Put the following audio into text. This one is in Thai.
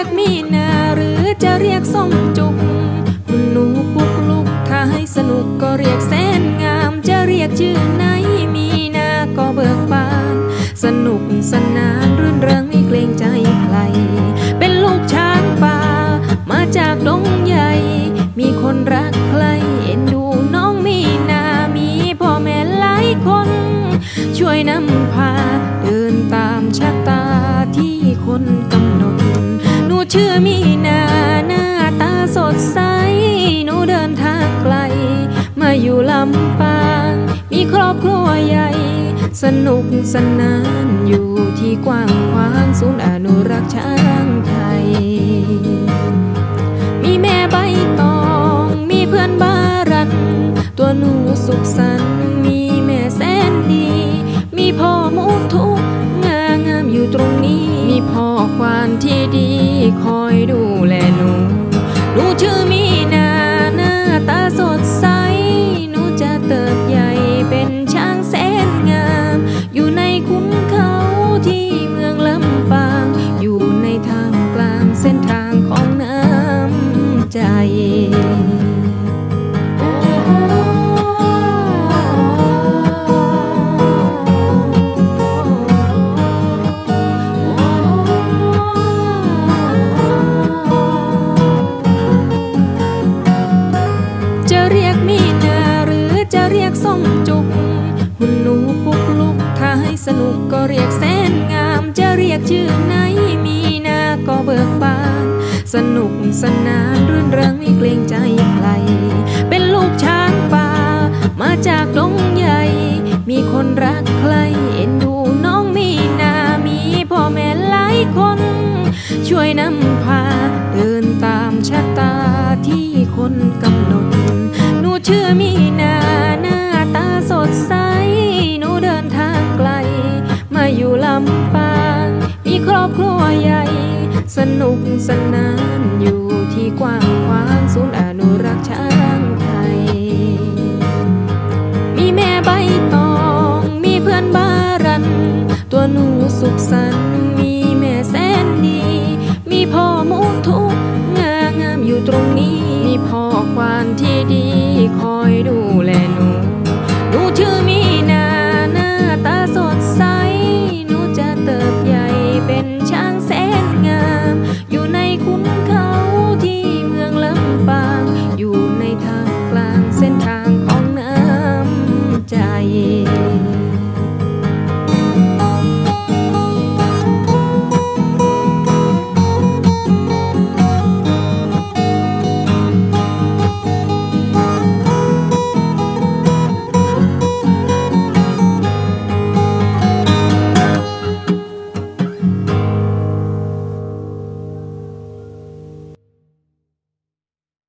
ยกมีนาหรือจะเรียกส้มจุกคุณหนูปุกลุกถ้าให้สนุกก็เรียกแสนงามจะเรียกชื่อไหนมีนาก็เบิกบาน สนุกสนานรื่นเริงไม่เกรงใจใคร เป็นลูกช้างป่า มาจากดงใหญ่ มีคนรักใครเอ็นดูน้องมีนามีพ่อแม่หลายคน ช่วยนำพา ชื่อมีนาหน้าตาสดใส หนูเดินทางไกล มาอยู่ลำปาง มีครอบครัวใหญ่ สนุกสนานอยู่ที่กว้างขวางศูนย์อนุรักษ์ช้างไทย มีแม่ใบตอง มีเพื่อนบารัน ตัวหนูสุขสันต์ คอยดูแลหนู หนูชื่อมี เรียกแสนงามจะเรียกชื่อไหนมีหน้าก็เบิกบาน สนุกสนานรื่นเริงไม่เกรงใจใคร เป็นลูกช้างป่า มาจากดงใหญ่ มีคนรักใครเอ็นดูน้องมีนามีพ่อแม่หลายคน ช่วยนำพา เดินตามชะตาที่คนกำหนด หนูชื่อมี สนุกสนานอยู่ที่กว้างขวางศูนย์อนุรักษ์ช้างไทย มีแม่ใบตอง มีเพื่อนบารัน ตัวหนูสุขสันต์มีแม่แสนดี มีพ่อมุทุกงางามอยู่ตรงนี้ มีพ่อควานที่ดีคอยดูแล